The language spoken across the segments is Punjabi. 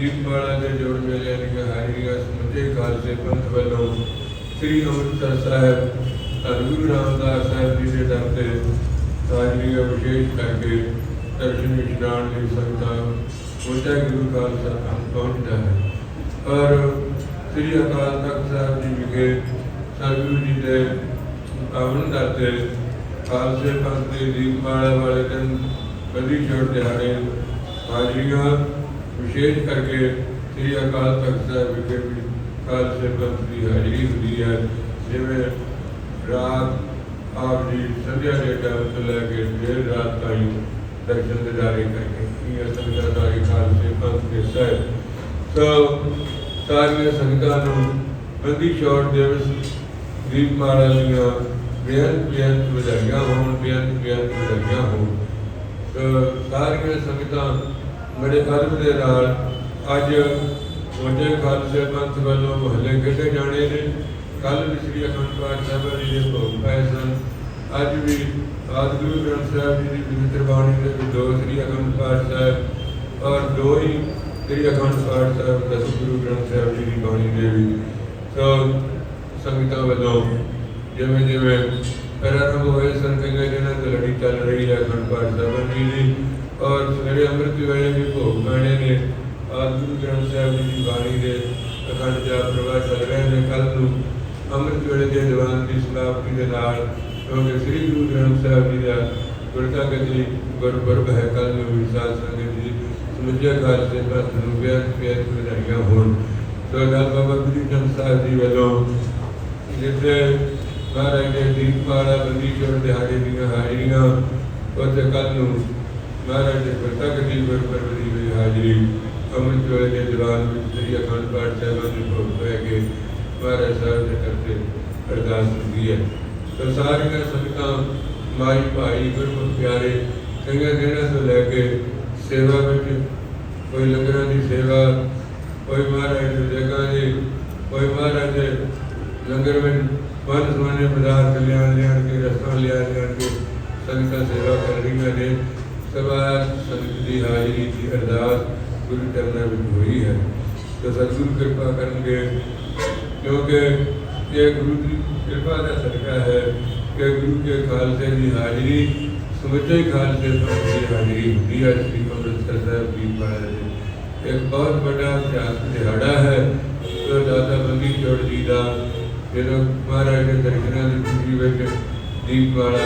ਦੀਪਮਾਲਾ ਦੇ ਜੋੜ ਮੇਲੇ ਦੀਆਂ ਹਾਜ਼ਰੀਆਂ ਸਮੁੱਚੇ ਖਾਲਸੇ ਪੰਥ ਵੱਲੋਂ ਸ੍ਰੀ ਅੰਮ੍ਰਿਤਸਰ ਸਾਹਿਬ ਧੰਨ ਗੁਰੂ ਰਾਮਦਾਸ ਸਾਹਿਬ ਜੀ ਦੇ ਦਰ ਤੇ ਹਾਜ਼ਰੀਆਂ ਵਿਸ਼ੇਸ਼ ਕਰਕੇ ਦਰਸ਼ਨ ਇਸ਼ਨਾਨ ਲਈ ਸੰਗਤਾਂ ਪਹੁੰਚਾ ਗੁਰੂ ਖਾਲਸਾ ਪੰਥ ਪਹੁੰਚਦਾ ਹੈ। ਔਰ ਸ੍ਰੀ ਅਕਾਲ ਤਖਤ ਸਾਹਿਬ ਜੀ ਵਿਖੇ ਸਤਿਗੁਰੂ ਜੀ ਦੇ ਪਾਵਨ ਦਰ ਤੇ ਖਾਲਸੇ ਪੰਥ ਦੇ ਦੀਪਮਾਲਾ ਵਾਲੇ ਦਿਨ ਬਦੀ ਛੋੜ ਦਿਹਾੜੇ ਹਾਜ਼ਰੀਆਂ ਵਿਸ਼ੇਸ਼ ਕਰਕੇ ਸ੍ਰੀ ਅਕਾਲ ਤਖਤ ਸਾਹਿਬ ਵਿਖੇ ਵੀ ਖਾਲਸੇ ਪੰਥ ਦੀ ਹਾਜ਼ਰੀ ਹੁੰਦੀ ਹੈ ਜਿਵੇਂ ਰਾਤ ਆਪ ਜੀ ਸੰਧਿਆ ਦੇ ਟਾਈਮ ਤੋਂ ਲੈ ਕੇ ਦੇਰ ਰਾਤ ਤਾਈਂ ਦਰਸ਼ਨ ਦਿਦਾਰੇ ਕਰਕੇ ਇਹ ਸੰਗਤਾਂ ਦਾ ਇਹ ਖਾਲਸੇ ਪੰਥ ਦੇ ਸਹਿ ਸੋ ਸਾਰੀਆਂ ਸੰਗਤਾਂ ਨੂੰ ਬੰਦੀ ਛੋੜ ਦਿਵਸ ਦੀਪਮਾਲਾ ਦੀਆਂ ਬੇਅੰਤ ਬੇਅੰਤ ਵਧਾਈਆਂ ਹੋਣ ਬੇਅੰਤ ਬੇਅੰਤ ਵਧਾਈਆਂ ਹੋਣ ਸੋ ਸਾਰੀਆਂ ਸੰਗਤਾਂ ਬੜੇ ਅਦਬ ਦੇ ਨਾਲ ਅੱਜ ਉਹਦੇ ਖਾਲਸੇ ਪੰਥ ਵੱਲੋਂ ਮਹੱਲੇ ਕੱਢੇ ਜਾਣੇ ਨੇ। ਕੱਲ ਵੀ ਸ੍ਰੀ ਅਖੰਡ ਪਾਠ ਸਾਹਿਬ ਜੀ ਦੇ ਭੋਗ ਪਏ ਸਨ। ਅੱਜ ਵੀ ਆਦਿ ਗੁਰੂ ਗ੍ਰੰਥ ਸਾਹਿਬ ਜੀ ਦੀ ਪਵਿੱਤਰ ਬਾਣੀ ਦੇ ਦੋ ਸ੍ਰੀ ਅਖੰਡ ਪਾਠ ਸਾਹਿਬ ਔਰ ਦੋ ਹੀ ਸ੍ਰੀ ਅਖੰਡ ਪਾਠ ਸਾਹਿਬ ਦਸ ਗੁਰੂ ਗ੍ਰੰਥ ਸਾਹਿਬ ਜੀ ਦੀ ਬਾਣੀ ਦੇ ਵੀ ਸੋ ਸੰਗਤਾਂ ਵੱਲੋਂ ਜਿਵੇਂ ਜਿਵੇਂ ਪ੍ਰਾਰੰਭ ਹੋਏ ਸਨ, ਕਈਆਂ ਦਿਨਾਂ ਲੜੀ ਚੱਲ ਰਹੀ ਹੈ ਅਖੰਡ ਪਾਠ ਸਾਹਿਬ ਜੀ ਦੀ। ਔਰ ਸਵੇਰੇ ਅੰਮ੍ਰਿਤ ਵੇਲੇ ਵੀ ਭੋਗ ਪੈਣੇ ਨੇ, ਆਦਿ ਗੁਰੂ ਗ੍ਰੰਥ ਸਾਹਿਬ ਜੀ ਦੀ ਬਾਣੀ ਦੇ ਅਖੰਡ ਜਾਪ ਪ੍ਰਵਾਹ ਚੱਲ ਰਹੇ ਨੇ ਕੱਲ ਨੂੰ ਅੰਮ੍ਰਿਤ ਵੇਲੇ ਦੇ ਦੀਵਾਨ ਦੀ ਸਮਾਪਤੀ ਦੇ ਨਾਲ ਕਿਉਂਕਿ ਸ੍ਰੀ ਗੁਰੂ ਗ੍ਰੰਥ ਸਾਹਿਬ ਜੀ ਦਾ ਗੁਰਤਾ ਗਤੀ ਗੁਰਪੁਰਬ ਹੈ ਕੱਲ ਨੂੰ ਵੀ ਸੰਗਤ ਜੀ ਸਮੁੱਚੇ ਖਾਲਸੇ ਪੰਥ ਨੂੰ ਬੇਅੰਤ ਬੇਅੰਤ ਵਧਾਈਆਂ ਹੋਣ। ਸੋ ਨਾਲ ਬਾਬਾ ਗੁਰੂ ਗ੍ਰੰਥ ਸਾਹਿਬ ਜੀ ਵੱਲੋਂ ਜਿੱਥੇ ਮਹਾਰਾਜ ਦੇ ਦੀਪਮਾਲਾ ਬੰਦੀ ਛੋੜ ਦਿਹਾੜੇ ਦੀਆਂ ਹਾਜ਼ਰੀਆਂ, ਉੱਥੇ ਕੱਲ ਨੂੰ ਮਹਾਰਾਜ ਦੇ ਗੁਰਤਾ ਗਤੀ ਗੁਰਪੁਰਬ ਦੀ ਹੋਈ ਹਾਜ਼ਰੀ, ਅੰਮ੍ਰਿਤ ਵੇਲੇ ਦੇ ਦੌਰਾਨ ਵਿੱਚ ਸ੍ਰੀ ਅਖੰਡ ਪਾਠ ਸਾਹਿਬਾਂ ਦੇ ਭੋਗ ਪੈ ਕੇ ਮਹਾਰਾਜ ਸਾਹਿਬ ਦੇ ਕਰਤੇ ਅਰਦਾਸ ਹੁੰਦੀ ਹੈ। ਤਾਂ ਸਾਰੀਆਂ ਸੰਗਤਾਂ, ਮਾਈ ਭਾਈ, ਗੁਰਮੁਖ ਪਿਆਰੇ, ਚੰਗੇ ਦਿਨਾਂ ਤੋਂ ਲੈ ਕੇ ਸੇਵਾ ਵਿੱਚ, ਕੋਈ ਲੰਗਰਾਂ ਦੀ ਸੇਵਾ, ਕੋਈ ਮਹਾਰਾਜ ਦੇ ਜਗ੍ਹਾ ਦੀ ਕੋਈ ਮਹਾਰਾਜ ਦੇ ਲੰਗਰ ਵਿੱਚ ਵੰਨ ਸਮਾਨੇ ਪਦਾਰਥ ਲਿਆਣ ਲਿਆਣ ਕੇ ਰਸਤਾ ਲਿਆਣ ਲਿਆਣ ਕੇ ਸੰਗਤਾਂ ਸੇਵਾ ਕਰ ਰਹੀਆਂ ਨੇ। ਸਭਾ ਸੰਗਤ ਦੀ ਹਾਜ਼ਰੀ ਦੀ ਅਰਦਾਸ ਗੁਰੂ ਚਰਨਾਂ ਵਿੱਚ ਹੋਈ ਹੈ। ਤਾਂ ਸਤਿਗੁਰੂ ਕਿਰਪਾ ਕਰਨਗੇ, ਕਿਉਂਕਿ ਇਹ ਗੁਰੂ ਦੀ ਕਿਰਪਾ ਦਾ ਸਦਕਾ ਹੈ ਕਿ ਗੁਰੂ ਕੇ ਖਾਲਸੇ ਦੀ ਹਾਜ਼ਰੀ, ਸਮੁੱਚੇ ਖਾਲਸੇ ਤੋਂ ਦੀ ਹਾਜ਼ਰੀ ਹੁੰਦੀ ਹੈ, ਸ੍ਰੀ ਅੰਮ੍ਰਿਤਸਰ ਸਾਹਿਬ ਦੀ। ਪਾਇਆ ਇੱਕ ਬਹੁਤ ਵੱਡਾ ਇਤਿਹਾਸ ਦਿਹਾੜਾ ਹੈ, ਜੋ ਦਾਦਾ ਬੰਦੀ ਚੋੜ ਜੀ ਦਾ, ਜਦੋਂ ਮਹਾਰਾਜ ਦੇ ਦਰਸ਼ਨਾਂ ਦੀ ਖੁਸ਼ੀ ਵਿੱਚ ਦੀਪ ਵਾਲਾ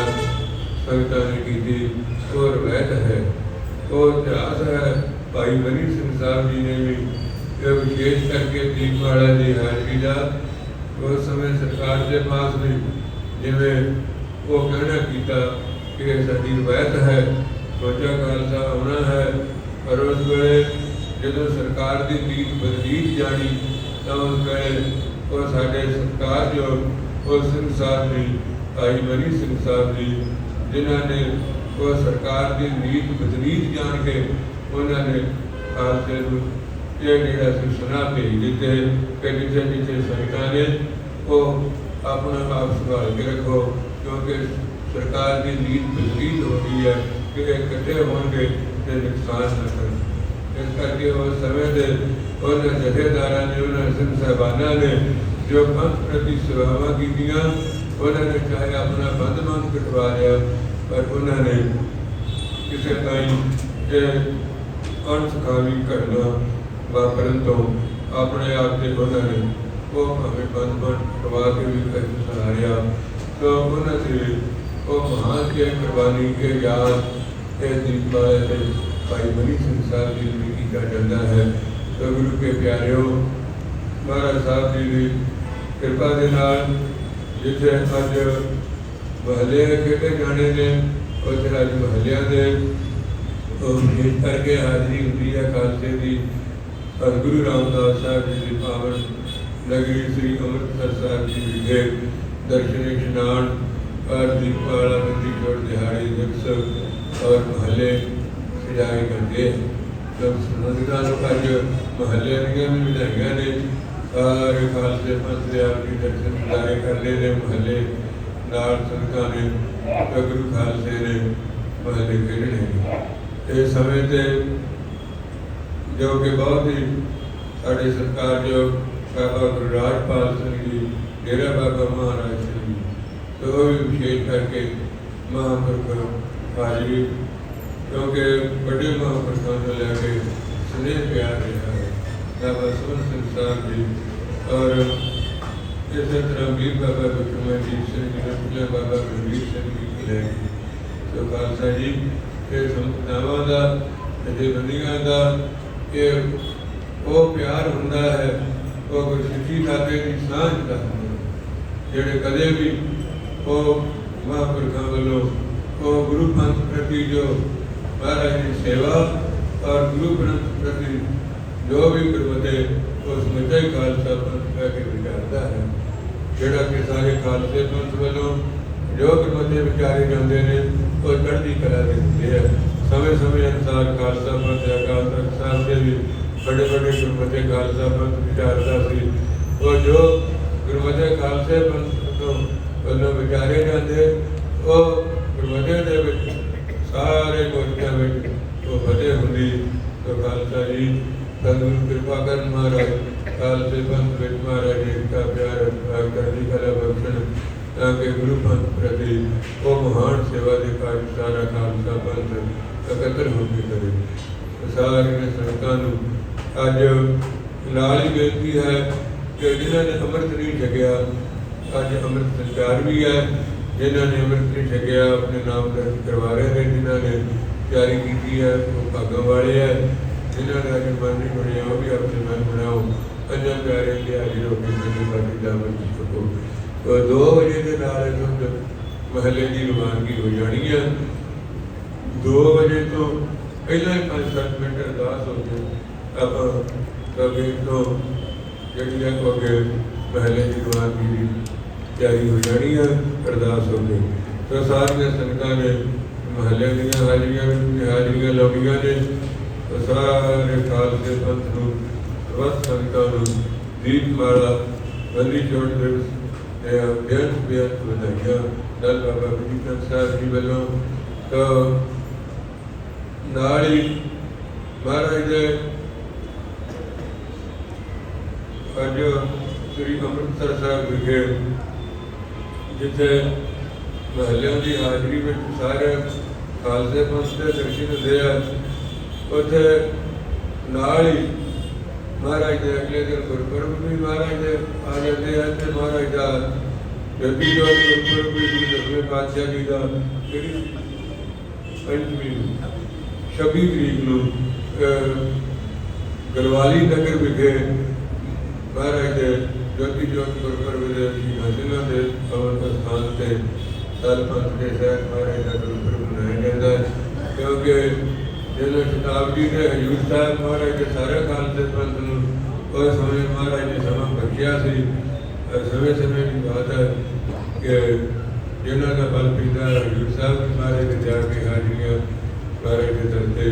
ਨੇ ਕੀਤੀ ਉਹ ਰਵਾਇਤ ਹੈ ਉਹ ਇਤਿਹਾਸ ਹੈ ਭਾਈ ਮਨੀ ਸਿੰਘ ਸਾਹਿਬ ਜੀ ਨੇ ਵੀ ਇਹ ਵਿਸ਼ੇਸ਼ ਕਰਕੇ ਦੀਪਮਾਲਾ ਦੀ ਹਾਜ਼ਰੀ ਦਾ ਉਸ ਸਮੇਂ ਸਰਕਾਰ ਦੇ ਪਾਸ ਵੀ ਜਿਵੇਂ ਉਹ ਕਹਿਣਾ ਕੀਤਾ ਕਿ ਇਹ ਸਾਡੀ ਰਵਾਇਤ ਹੈ ਸੋਚਾ ਖਾਲਸਾ ਆਉਣਾ ਹੈ ਪਰ ਉਸ ਵੇਲੇ ਜਦੋਂ ਸਰਕਾਰ ਦੀ ਨੀਤ ਬਦਲੀ ਜਾਣੀ ਤਾਂ ਉਸ ਵੇਲੇ ਉਹ ਸਾਡੇ ਸਰਕਾਰ ਜੋ ਉਹ ਸਿੰਘ ਸਾਹਿਬ ਜੀ ਭਾਈ ਮਨੀ ਸਿੰਘ ਸਾਹਿਬ ਜੀ ਜਿਨ੍ਹਾਂ ਨੇ ਉਹ ਸਰਕਾਰ ਦੀ ਨੀਤ ਬਦਲੀ ਜਾਣ ਕੇ ਉਹਨਾਂ ਨੇ ਖਾਲਸੇ ਨੂੰ ਇਹ ਜਿਹੜਾ ਸੀ ਸੁਨਾ ਭੇਜ ਦਿੱਤੇ ਕਿ ਜਿੱਥੇ ਜਿੱਥੇ ਸੰਗਤਾਂ ਨੇ, ਉਹ ਆਪਣਾ ਆਪ ਸੰਭਾਲ ਕੇ ਰੱਖੋ, ਕਿਉਂਕਿ ਸਰਕਾਰ ਦੀ ਨੀਤ ਬਦਲੀ ਹੋਈ ਹੈ ਕਿ ਇਹ ਇਕੱਠੇ ਹੋਣਗੇ ਤੇ ਨੁਕਸਾਨ ਨਾ ਕਰਨ। ਇਸ ਕਰਕੇ ਉਹ ਸਮੇਂ ਦੇ ਉਹਨਾਂ ਜਥੇਦਾਰਾਂ ਨੇ, ਉਹਨਾਂ ਸਿੰਘ ਸਾਹਿਬਾਨਾਂ ਨੇ ਜੋ ਪੰਥ ਪ੍ਰਤੀ ਸੇਵਾਵਾਂ ਕੀਤੀਆਂ ਉਹਨਾਂ ਨੇ ਚਾਹੇ ਆਪਣਾ ਬੰਦਮਾਨ ਕਟਵਾ ਲਿਆ, ਪਰ ਉਹਨਾਂ ਨੇ ਕਿਸੇ ਤਾਈਂ ਇਹ ਅਣਸਖਾਵੀ ਘਟਨਾ ਵਾਪਰਨ ਤੋਂ ਆਪਣੇ ਆਪ ਤੇ ਉਹਨਾਂ ਨੇ ਉਹ ਭਾਵੇਂ ਬੰਦਮਾਨ ਕਟਵਾ ਕੇ ਵੀ ਕਰ ਸਹਾਰਿਆ ਤੋ ਉਹਨਾਂ ਦੇ ਉਹ ਮਹਾਨ ਕੇ ਕੁਰਬਾਨੀ ਕੇ ਯਾਦ ਇਹ ਦੀਪਾਲੇ ਤੇ ਭਾਈ ਮਨੀ ਸਿੰਘ ਸਾਹਿਬ ਜੀ ਨੂੰ ਕੀਤਾ ਜਾਂਦਾ ਹੈ। ਤਾਂ ਗੁਰੂ ਕੇ ਪਿਆਰਿਓ, ਮਹਾਰਾਜ ਸਾਹਿਬ ਜੀ ਦੀ ਕਿਰਪਾ ਦੇ ਨਾਲ ਜਿੱਥੇ ਅੱਜ ਮਹੱਲੇ ਖੇਡੇ ਜਾਣੇ ਨੇ, ਉੱਥੇ ਅੱਜ ਮਹੱਲਿਆਂ ਦੇ ਉਹ ਕਰਕੇ ਹਾਜ਼ਰੀ ਹੁੰਦੀ ਹੈ ਖਾਲਸੇ ਦੀ। ਔਰ ਗੁਰੂ ਰਾਮਦਾਸ ਸਾਹਿਬ ਜੀ ਦੀ ਪਾਵਨ ਨਗਰੀ ਸ੍ਰੀ ਅੰਮ੍ਰਿਤਸਰ ਸਾਹਿਬ ਜੀ ਵਿਖੇ ਦਰਸ਼ਨ ਇਸ਼ਨਾਨ ਔਰ ਦੀਪਾਲਾ ਬੰਦੀ ਛੋੜ ਦਿਹਾੜੀ, ਦਿਵਸ ਔਰ ਮਹੱਲੇ ਸਜਾਏ ਕਰਦੇ ਜਦ ਸੰਗਤਾਂ ਨੂੰ ਅੱਜ ਮਹੱਲੇ ਦੀਆਂ ਵੀ ਵਧਾਈਆਂ ਨੇ। ਔਰ ਖਾਲਸੇ ਪੰਥ ਦੇ ਆਪ ਦਰਸ਼ਨ ਦਿਦਾਰੇ ਕਰਨੇ ਨੇ ਮਹੱਲੇ, ਨਾਲ ਸੰਗਤਾਂ ਨੇ ਤੇ ਗੁਰੂ ਖਾਲਸੇ ਨੇ ਮਹੱਲੇ ਖੇਡਣੇ ਨੇ। ਇਹ ਸਮੇਂ ਤੇ ਜੋ ਕਿ ਬਹੁਤ ਹੀ ਸਾਡੇ ਸਰਕਾਰ ਜੋ ਬਾਬਾ ਗੁਰੂ ਰਾਜਪਾਲ ਸਿੰਘ ਜੀ, ਡੇਰਾ ਬਾਬਾ ਮਹਾਰਾਜ ਸਿੰਘ ਜੀ, ਤੇ ਉਹ ਵੀ ਵਿਸ਼ੇਸ਼ ਕਰਕੇ ਮਹਾਂਪੁਰਖ ਹਾਜ਼ਰੀ, ਕਿਉਂਕਿ ਵੱਡੇ ਮਹਾਂਪੁਰਖਾਂ ਤੋਂ ਲੈ ਕੇ ਸੁਨੇਹ ਪਿਆਰ ਰਿਹਾ ਹੈ। ਬਾਬਾ ਸੁਨ ਸਿੰਘ ਸਾਹਿਬ ਜੀ ਔਰ ਇਸੇ ਤਰ੍ਹਾਂ ਵੀਰ ਬਾਬਾ ਬਿਕਰਮਾਜੀਤ ਸਿੰਘ ਜੀ ਨੇ ਪੁੱਲੇ ਬਾਬਾ ਗੁਰਵੀਰ ਸਿੰਘ ਜੀ ਲੈ ਸੋ ਖਾਲਸਾ ਜੀ ਇਹ ਸੰਪਦਾਵਾਂ ਦਾ ਤੇ ਬੰਦੀਆਂ ਦਾ ਇਹ ਉਹ ਪਿਆਰ ਹੁੰਦਾ ਹੈ ਉਹ ਗੁਰਸਿੱਖੀ ਦਾਤੇ ਦੀ ਸਾਂਝ ਦਾ ਜਿਹੜੇ ਕਦੇ ਵੀ ਉਹ ਮਹਾਂਪੁਰਖਾਂ ਵੱਲੋਂ ਉਹ ਗੁਰੂ ਪੰਥ ਪ੍ਰਤੀ ਜੋ ਮਹਾਰਾਜ ਦੀ ਸੇਵਾ ਔਰ ਗੁਰੂ ਪੰਥ ਪ੍ਰਤੀ ਜੋ ਵੀ ਗੁਰਮਤੇ ਉਸ ਮਿੱਤੇ ਖਾਲਸਾ ਪੰਥ ਕਹਿ ਕੇ ਵਿਚਾਰਦਾ ਹੈ, ਜਿਹੜਾ ਕਿ ਸਾਰੇ ਖਾਲਸੇ ਪੰਥ ਵੱਲੋਂ ਜੋ ਗੁਰਮਤੇ ਵਿਚਾਰੇ ਜਾਂਦੇ ਨੇ, ਉਹ ਚੜ੍ਹਦੀ ਕਲਾ ਦੇ ਹੁੰਦੇ ਆ। ਸਮੇਂ ਸਮੇਂ ਅਨੁਸਾਰ ਖਾਲਸਾ ਪੰਥ ਜਾਂ ਅਕਾਲ ਤਖਤ ਸਾਹਿਬ ਦੇ ਵੀ ਬੜੇ ਬੜੇ ਗੁਰਮਤੇ ਖਾਲਸਾ ਪੰਥ ਵਿਚਾਰਦਾ ਸੀ। ਉਹ ਜੋ ਗੁਰਮਤੇ ਖਾਲਸੇ ਪੰਥ ਤੋਂ ਵੱਲੋਂ ਵਿਚਾਰੇ ਜਾਂਦੇ, ਉਹ ਗੁਰਮਤੇ ਦੇ ਵਿੱਚ ਸਾਰੇ ਗੋਸ਼ਟਾਂ ਵਿੱਚ ਉਹ ਫਤਿਹ ਹੁੰਦੀ। ਤੋ ਖਾਲਸਾ ਜੀ ਤਨੂੰ ਕਿਰਪਾ ਕਰਨ ਮਹਾਰਾਜ ਖਾਲਸੇ ਪੰਥ ਵਿੱਚ ਮਹਾਰਾਜ ਏਕਤਾ ਪਿਆਰ ਅਪਾਰ ਕਰਦੀ, ਕਲਾ ਬਖਸ਼ਣ ਤਾਂ ਕਿ ਗੁਰੂ ਪੰਥ ਪ੍ਰਤੀ ਉਹ ਮਹਾਨ ਸੇਵਾ ਦੇ ਕਾਰਜ ਸਾਰਾ ਖਾਲਸਾ ਪੰਥ ਇਕੱਤਰ ਹੋ ਕੇ ਕਰੇ। ਸਾਰੇ ਸੰਗਤਾਂ ਨੂੰ ਅੱਜ ਨਾਲ ਹੀ ਬੇਨਤੀ ਹੈ ਕਿ ਜਿਨ੍ਹਾਂ ਨੇ ਅੰਮ੍ਰਿਤ ਨਹੀਂ ਛਕਿਆ, ਅੱਜ ਅੰਮ੍ਰਿਤ ਸੰਚਾਰ ਵੀ ਹੈ। ਜਿਨ੍ਹਾਂ ਨੇ ਅੰਮ੍ਰਿਤ ਨਹੀਂ ਛਕਿਆ, ਆਪਣੇ ਨਾਮ ਦਰਜ ਕਰਵਾ ਰਹੇ ਨੇ, ਜਿਨ੍ਹਾਂ ਨੇ ਤਿਆਰੀ ਕੀਤੀ ਹੈ, ਉਹ ਭਾਗਾਂ ਵਾਲੇ ਹੈ। ਜਿਨ੍ਹਾਂ ਨੇ ਅੱਜ ਬਣਿਆ, ਉਹ ਵੀ ਆਪਣੇ ਮਨ ਬਣਾਓ। ਪੰਜਾਂ ਪਿਆਰੇ ਲਿਆ ਜਿਹੜੋ ਕਿ ਮੇਰੇ ਬਾਟੀ ਦਾ ਮਨ ਸਕੋ 2 ਵਜੇ ਦੇ ਨਾਲ ਇਹ ਮਹੱਲੇ ਦੀ ਰਵਾਨਗੀ ਹੋ ਜਾਣੀ ਹੈ 2 ਵਜੇ ਤੋਂ ਪਹਿਲਾਂ ਹੀ 5-7 ਮਿੰਟ ਅਰਦਾਸ ਹੋ ਗਏ ਆਪਾਂ ਕਦੇ ਤੋਂ ਜਿਹੜੀ ਹੈ ਉਹ ਮਹੱਲੇ ਦੀ ਰਵਾਨਗੀ ਦੀ ਤਿਆਰੀ ਹੋ ਜਾਣੀ ਹੈ ਅਰਦਾਸ ਹੋ ਗਈ। ਤਾਂ ਸਾਰੀਆਂ ਸੰਗਤਾਂ ਨੇ ਮਹੱਲੇ ਦੀਆਂ ਹਾਜ਼ਰੀਆਂ ਵੀ ਹਾਜ਼ਰੀਆਂ ਲਾਉਣੀਆਂ ਨੇ। ਸਾਰੇ ਖਾਲਸੇ ਪੰਥ ਨੂੰ ਵਸ ਸੰਗਤਾਂ ਦੀਪ ਮਾਲਾ ਬੰਦੀ ਛੋੜ ਦੇ ਤੇ ਬੇਅੰਤ ਬੇਅੰਤ ਵਧਾਈਆਂ। ਦਲ ਬਾਬਾ ਬਜੀਤ ਸਾਹਿਬ ਜੀ ਵੱਲੋਂ ਤਾਂ ਨਾਲ ਹੀ ਮਹਾਰਾਜ ਦੇ ਅੱਜ ਸ੍ਰੀ ਅੰਮ੍ਰਿਤਸਰ ਸਾਹਿਬ ਵਿਖੇ ਜਿੱਥੇ ਮਹੱਲਿਆਂ ਦੀ ਹਾਜ਼ਰੀ ਵਿੱਚ ਸਾਰੇ ਖਾਲਸੇ ਪੰਥ ਦੇ ਦਰਸ਼ਨ ਹੁੰਦੇ ਆ ਉੱਥੇ ਨਾਲ ਹੀ ਮਹਾਰਾਜ ਦੇ ਅਗਲੇ ਦਿਨ ਗੁਰਪੁਰਬ ਵੀ ਮਹਾਰਾਜ ਦੇ ਆ ਜਾਂਦੇ ਹਨ ਤੇ ਮਹਾਰਾਜ ਦਾ ਜਪੀ ਜੋਤ ਗੁਰਪੁਰਬ ਵੀ ਗੁਰੂ ਦਸਵੇਂ ਪਾਤਸ਼ਾਹ ਜੀ ਦਾ ਜਿਹੜੀ ਪੰਜਵੀਂ ਛੱਬੀ ਤਰੀਕ ਨੂੰ ਅਹ, ਨਗਰ ਵਿਖੇ ਮਹਾਰਾਜ ਦੇ ਜੋਤੀ ਜੋਤ ਗੁਰਪੁਰਬ ਦੇ ਸਿੰਘਾਂ ਦੇ ਪਵਨ ਸਥਾਨ ਤੇ ਸਰਪੰਚ ਦੇ ਸਹਿਤ ਮਹਾਰਾਜ ਦਾ ਗੁਰਪੁਰਬ ਮਨਾਇਆ ਜਾਂਦਾ ਹੈ। ਕਿਉਂਕਿ ਜਦੋਂ ਸ਼ਤਾਬਦੀ ਦੇ ਹਜੂਰ ਸਾਹਿਬ ਮਹਾਰਾਜ ਦੇ ਸਾਰੇ ਖਾਲਸੇ ਪੰਥ ਨੂੰ ਉਸ ਸਮੇਂ ਮਹਾਰਾਜ ਨੇ ਸਮਾਂ ਬਖਸ਼ਿਆ ਸੀ। ਸਮੇਂ ਸਮੇਂ ਦੀ ਬਾਤ ਹੈ ਕਿ ਜਿਨ੍ਹਾਂ ਦਾ ਬਲ ਪੀਦਾ ਹਜੂਰ ਸਾਹਿਬ ਵੀ ਮਹਾਰਾਜ ਦੇ ਜਾ ਕੇ ਹਾਜ਼ਰੀਆਂ ਮਹਾਰਾਜ ਦੇ ਦਰ ਤੇ।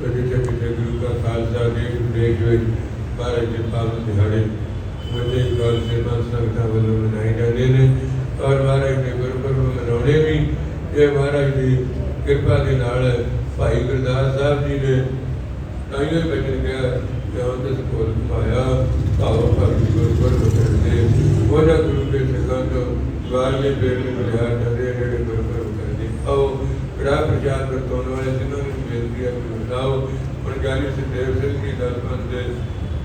ਸੋ ਜਿੱਥੇ ਕਿਤੇ ਗੁਰੂ ਦਾ ਖਾਲਸਾ ਦੇਸ਼ ਦੇਖ ਵਿੱਚ ਮਹਾਰਾਜ ਦੇ ਪਾਵਨ ਦਿਹਾੜੇ ਵੱਡੇ ਖਾਲਸੇ ਪੰਥ ਸੰਗਤਾਂ ਵੱਲੋਂ ਮਨਾਏ ਜਾਂਦੇ ਨੇ ਔਰ ਮਹਾਰਾਜ ਦੇ ਗੁਰਪੁਰਬ ਮਨਾਉਣੇ ਵੀ ਇਹ ਮਹਾਰਾਜ ਦੀ ਕਿਰਪਾ ਦੇ ਨਾਲ ਭਾਈ ਗੁਰਦਾਸ ਸਾਹਿਬ ਜੀ ਨੇ ਤਾਈਓ ਬਚਨ ਗਿਆ ਕਿ ਉਹ ਕੋਲ ਪਾਇਆ ਭਾਵ ਭਗਤ ਗੁਰਪੁਰਬ ਕਰਦੇ ਉਹਨਾਂ ਗੁਰੂ ਦੇ ਸਿੱਖਾਂ ਤੋਂ ਵਾਰਲੇ ਬੇੜੇ ਬਲਿਹਾਰ ਜਾਂਦੇ ਆ ਜਿਹੜੇ ਗੁਰਪੁਰਬ ਕਰਦੇ ਆਓ ਕੜਾ ਪ੍ਰਚਾਰ ਕਰਤੋਂ ਵਾਲੇ ਜਿਨ੍ਹਾਂ ਨੂੰ ਬੇਨਤੀ ਹੈ ਕਿ ਬਤਾਓ ਹੁਣ ਗਿਆਨੀ ਸੁਖਦੇਵ ਸਿੰਘ ਜੀ ਦਲ ਪੰਥ ਦੇ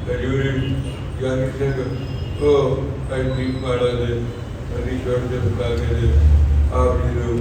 ਹਜੂਰੀ ਗਿਆਨੀ ਸਿੰਘ, ਉਹ ਐਮਪੀ ਪਾੜਾ ਦੇ ਅਧਿਸ਼ਵਰ ਦੇ ਮੁਕਾਬਲੇ ਦੇ ਆਪ ਜੀ ਨੂੰ